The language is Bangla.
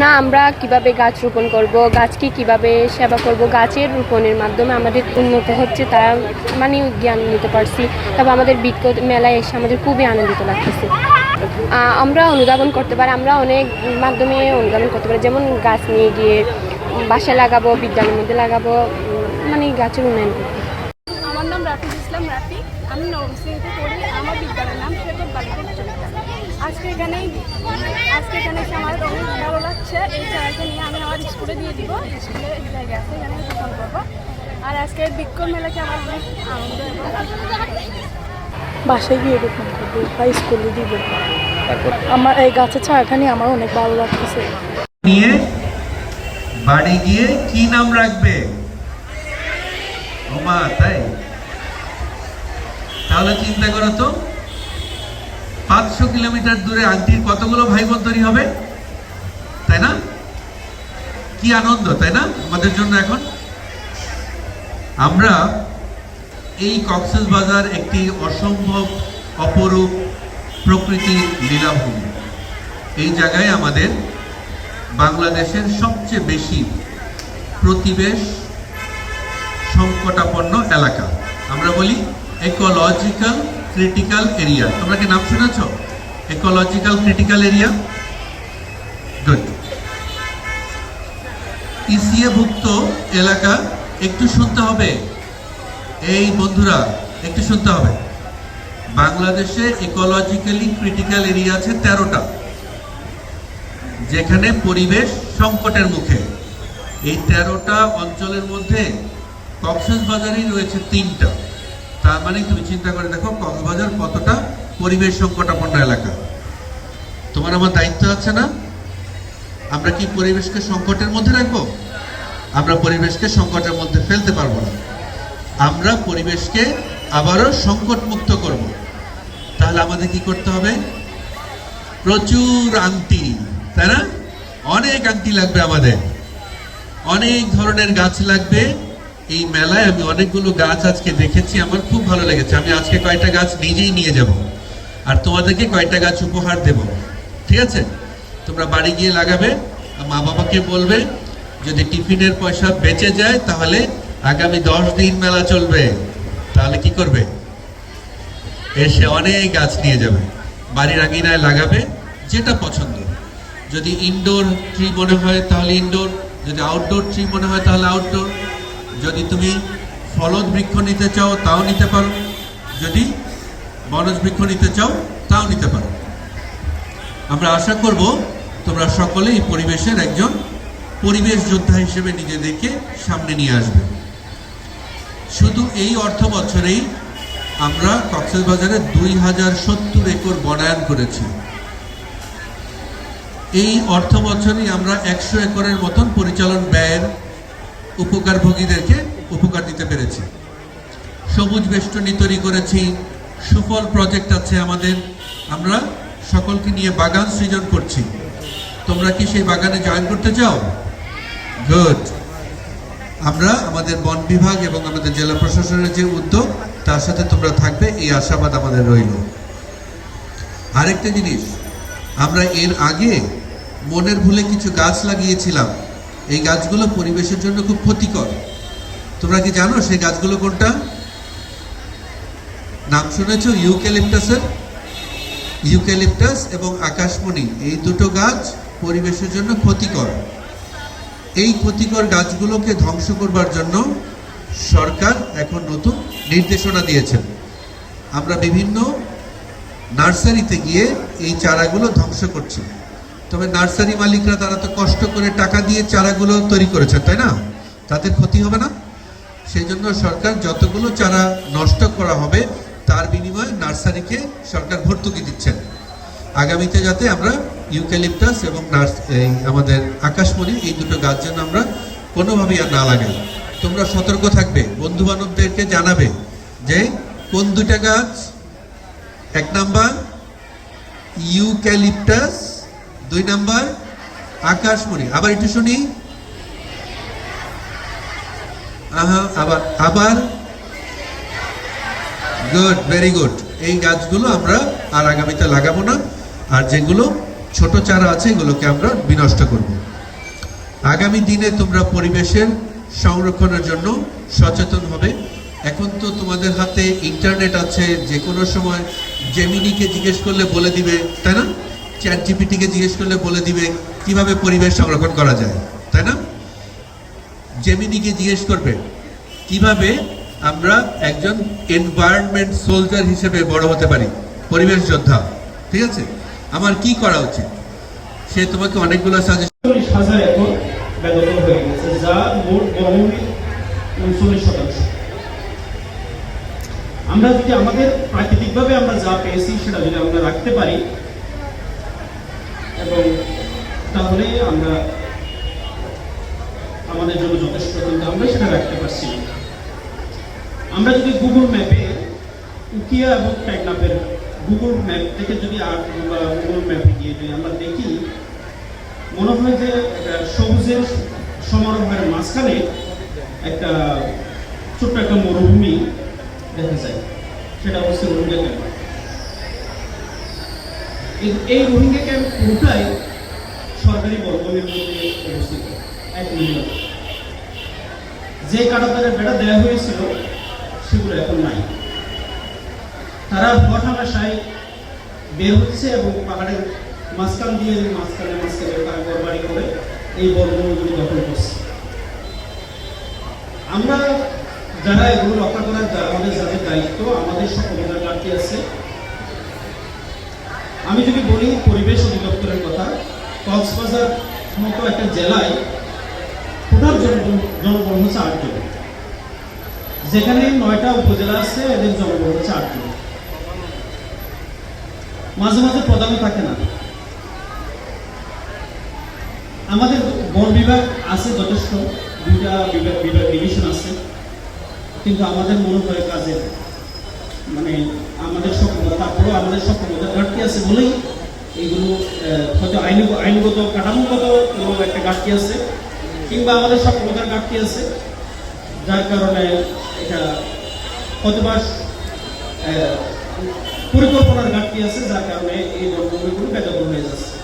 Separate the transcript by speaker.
Speaker 1: না, আমরা কীভাবে গাছ রোপণ করব, গাছকে কীভাবে সেবা করব, গাছের রোপণের মাধ্যমে আমাদের উন্নত হচ্ছে তারা মানে জ্ঞান নিতে পারছি। তারপর আমাদের বৃক্ষ মেলায় এসে আমাদের খুবই আনন্দিত লাগতেছে। আমরা অনুধাবন করতে পারি, আমরা অনেক মাধ্যমে অনুধাবন করতে পারি, যেমন গাছ নিয়ে গিয়ে বাসায় লাগাবো, বিদ্যালয়ের মধ্যে লাগাবো মানে গাছের উন্নয়ন করতে।
Speaker 2: আমার নাম রাফিজ ইসলাম, রাফি। আমি নবম শ্রেণীতে পড়ি আমার বিদ্যালয়ের নাম শেখর বালিকা বিদ্যালয় আজকে এখানেই আজকে এখানে এসে আমার অনেক ভালো লাগছে এই চারাকে নিয়ে আমি আমার স্কুলে দিয়ে দিব স্কুলে জায়গা আছে এখানে রোপণ করব। আর আজকে বিক্ষোভ মেলাকে আমার অনেক আনন্দ
Speaker 3: বাসায় গিয়ে রোপণ করব বা স্কুলে দিব। আমার এই গাছের নিয়ে আমার অনেক ভালো লাগতেছে।
Speaker 4: নিয়ে বাড়ি গিয়ে কি নাম রাখবে? ওমা তাই? তাহলে চিন্তা করো তো, পাঁচশো কিলোমিটার দূরে আন্টির কতগুলো ভাই বোন তৈরি হবে? তাই না? কি আনন্দ, তাই না? আমাদের জন্য এখন। আমরা এই কক্সেস বাজার একটি অসম্ভব অপরূপ প্রকৃতির লীলাভূমি। এই জায়গায় আমাদের বাংলাদেশের সবচেয়ে বেশি প্রতিবেশ সংকটাপন্ন এলাকা। আমরা বলি ইকোলজিক্যাল ক্রিটিক্যাল এরিয়া তোমরা কি নাম শুনেছ? ইকোলজিক্যাল ক্রিটিক্যাল এরিয়া ইসিএ ভুক্ত এলাকা একটু শুনতে হবে। এই বন্ধুরা, একটু শুনতে হবে। বাংলাদেশে ইকোলজিক্যালি ক্রিটিক্যাল এরিয়া আছে তেরোটা। যেখানে পরিবেশ সংকটের মুখে। এই তেরোটা অঞ্চলের মধ্যে কক্সবাজারেই রয়েছে তিনটা। তার মানে তুমি চিন্তা করে দেখো, কক্সবাজার কতটা পরিবেশ সংকটাপন্ন এলাকা? তোমার আমার দায়িত্ব আছে না? আমরা কি পরিবেশকে সংকটের মধ্যে রাখব? আমরা পরিবেশকে সংকটের মধ্যে ফেলতে পারব না। আমরা পরিবেশকে আবারও সংকট মুক্ত করব। তাহলে আমাদের কি করতে হবে? প্রচুর আংটি, তাই না? অনেক আংটি লাগবে আমাদের। অনেক ধরনের গাছ লাগবে। এই মেলায় আমি অনেকগুলো গাছ আজকে দেখেছি, আমার খুব ভালো লেগেছে। আমি আজকে কয়েকটা গাছ নিজেই নিয়ে যাব, আর তোমাদেরকে কয়েকটা গাছ উপহার দেব, ঠিক আছে? তোমরা বাড়ি গিয়ে লাগাবে মা বাবাকে বলবে, যদি টিফিনের পয়সা বেঁচে যায়, তাহলে আগামী দশ দিন মেলা চলবে। তাহলে কি করবে? এসে অনেক গাছ নিয়ে যাবে বাড়ির আঙিনায় লাগাবে, যেটা পছন্দ। যদি ইনডোর ট্রি মনে হয়, তাহলে ইনডোর যদি আউটডোর ট্রি মনে হয়, তাহলে আউটডোর যদি তুমি ফলদ বৃক্ষ নিতে চাও, তাও নিতে পারো। যদি বনজ বৃক্ষ নিতে চাও, তাও নিতে পারো। আমরা আশা করব তোমরা সকলে এই পরিবেশের একজন পরিবেশ যোদ্ধা হিসেবে নিজেদেরকে সামনে নিয়ে আসবে। শুধু এই অর্থ বছরেই আমরা কক্সবাজারে দুই হাজার সত্তর একর বনায়ন করেছি। এই অর্থ বছরেই আমরা একশো একরের মতন পরিচালন ব্যয়ের উপকারভোগীদেরকে উপকার দিতে পেরেছি। সবুজ বেষ্টনী তৈরি করেছি, সুফল প্রজেক্ট আছে আমাদের, আমরা সকলকে নিয়ে বাগান সৃজন করছি। তোমরা কি সেই বাগানে জয়েন করতে চাও? গুড আমরা আমাদের বন বিভাগ এবং আমাদের জেলা প্রশাসনের যে উদ্যোগ, তার সাথে তোমরা থাকবে, এই আশাবাদ আমাদের রইল। আরেকটা জিনিস, আমরা এর আগে মনের ভুলে কিছু গাছ লাগিয়েছিলাম। এই গাছগুলো পরিবেশের জন্য খুব ক্ষতিকর। তোমরা কি জানো সেই গাছগুলো কোনটা? নাম শুনেছ? ইউক্যালিপটাসের? ইউক্যালিপটাস এবং আকাশমণি, এই দুটো গাছ পরিবেশের জন্য ক্ষতিকর। এই ক্ষতিকর গাছগুলোকে ধ্বংস করবার জন্য সরকার এখন নতুন নির্দেশনা দিয়েছেন। আমরা বিভিন্ন নার্সারিতে গিয়ে এই চারাগুলো ধ্বংস করছি। তবে নার্সারি মালিকরা তারা তো কষ্ট করে টাকা দিয়ে চারাগুলো তৈরি করেছেন, তাই না? তাদের ক্ষতি হবে না। সেই জন্য সরকার যতগুলো চারা নষ্ট করা হবে, তার বিনিময়ে নার্সারিকে সরকার ভর্তুকি দিচ্ছেন। আগামীতে যাতে আমরা ইউক্যালিপটাস এবং নার্স, এই আমাদের আকাশমণি, এই দুটো গাছ যেন আমরা কোনোভাবেই আর না লাগাই। তোমরা সতর্ক থাকবে বন্ধু বান্ধবদেরকে জানাবে যে কোন দুটা গাছ? এক নাম্বার, ইউক্যালিপটাস দুই নাম্বার, আকাশমণি। আবার একটু শুনি। আহা, আবার আবার। গুড ভেরি গুড এই গাছগুলো আমরা আর আগামীতে লাগাবো না। আর যেগুলো ছোট চারা আছে, এগুলোকে আমরা বিনষ্ট করব। আগামী দিনে তোমরা পরিবেশের সংরক্ষণের জন্য সচেতন হবে। এখন তো তোমাদের হাতে ইন্টারনেট আছে যে কোনো সময় জেমিনিকে জিজ্ঞেস করলে বলে দিবে, তাই না? চ্যাট জিপিটিকে জিজ্ঞেস করলে বলে দিবে কীভাবে পরিবেশ সংরক্ষণ করা যায়, তাই না? জেমিনিকে জিজ্ঞেস করবে, কীভাবে আমরা একজন এনভায়রনমেন্ট সোলজার হিসেবে বড় হতে পারি, পরিবেশ যোদ্ধা, ঠিক আছে? আমার কি করা উচিত? সে তোমাকে অনেকগুলো সাজেশন
Speaker 5: হাজার একর বেদখল হয়ে গেছে, যা মোট বনভূমির উনচল্লিশ শতাংশ। আমরা যদি আমাদের প্রাকৃতিকভাবে আমরা যা পেয়েছি সেটা যদি আমরা রাখতে পারি এবং তাহলে আমরা আমাদের জন্য যথেষ্ট কিন্তু আমরা সেটা রাখতে পারছি আমরা যদি গুগল ম্যাপে উকিয়া এবং টেকনাফের গুগল ম্যাপ থেকে যদি আর বা গুগল ম্যাপে গিয়ে যদি আমরা দেখি, মনে হয় যে সবুজের সমারোহের মাঝখানে একটা ছোট্ট একটা মরুভূমি দেখা যায়। সেটা হচ্ছে রোহিঙ্গা এই- এই রোহিঙ্গা ক্যাম্প পুরোটাই সরকারি বর্গমের মধ্যে অবস্থিত। এক মিলিয়ন যে কাটাতারের বেড়া দেওয়া হয়েছিল, সেগুলো এখন নাই। তারা হঠাৎ বের হচ্ছে এবং পাহাড়ের মাঝখান দিয়ে মাঝখানে মাঝখানে তারা ঘরবাড়ি করে এই বর্গগুলো দখল করছে। আমরা যারা এগুলো রক্ষা করার আমাদের যাদের দায়িত্ব, আমাদের সক্ষমতার ঘাটতি আছে। আমি যদি বলি পরিবেশ অধিদপ্তরের কথা, কক্সবাজার মতো একটা জেলায় প্রধান জন- জনবল হচ্ছে আটজন যেখানে নয়টা উপজেলা আছে, এদের জনগণ হচ্ছে আটজন মাঝে মাঝে প্রধান থাকে না। আমাদের বন বিভাগ আছে যথেষ্ট, দুইটা বিভাগ বিভাগ ডিভিশন আছে, কিন্তু আমাদের মনে হয় কাজের মানে আমাদের সক্ষমতা তারপরেও আমাদের সক্ষমতা ঘাটতি আছে বলেই এইগুলো হয়তো আইন আইনগত কাঠামোগত কোনো একটা ঘাটতি আছে, কিংবা আমাদের সক্ষমতার ঘাটতি আছে, যার কারণে এটা হয়তোবা পরিকল্পনার ঘাটতি আছে, যার কারণে এই বর্গগুলো বেদখল হয়ে যাচ্ছে।